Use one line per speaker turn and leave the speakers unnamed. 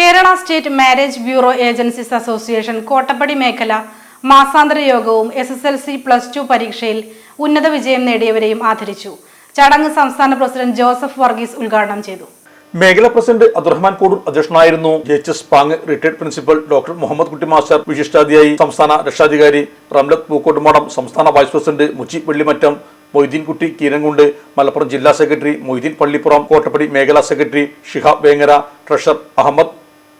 Kerala state marriage bureau agencies association Kottappadi മേഖല മാസാന്തര യോഗവും S S L C plus two പരീക്ഷയിൽ ഉന്നത വിജയം നേടിയവരെയും ആദരിച്ചു. ചടങ്ങ് സംസ്ഥാന പ്രസിഡന്റ് ജോസഫ് വർഗീസ് ഉദ്ഘാടനം ചെയ്തു.
മേഖല പ്രസിഡന്റ് അബ്ദുറഹ്മാൻ കൂടൂർ അധ്യക്ഷനായിരുന്നു. H S Pang retired principal doctor Muhammad Kutty master വിശിഷ്ടാതിയായി സംസ്ഥാന രക്ഷാധികാരി റംലത്ത് പൂക്കോട്ടുമാടം സംസ്ഥാന വൈസ് പ്രസിഡന്റ് മുച്ചി വെള്ളിമറ്റം മൊയ്തീൻകുട്ടി കീരങ്കുണ്ട് മലപ്പുറം ജില്ലാ സെക്രട്ടറി മൊയ്തീൻ പള്ളിപ്പുറം കോട്ടപ്പടി മേഖലാ സെക്രട്ടറി ഷിഹാബ് വേങ്ങര ട്രഷർ അഹമ്മദ്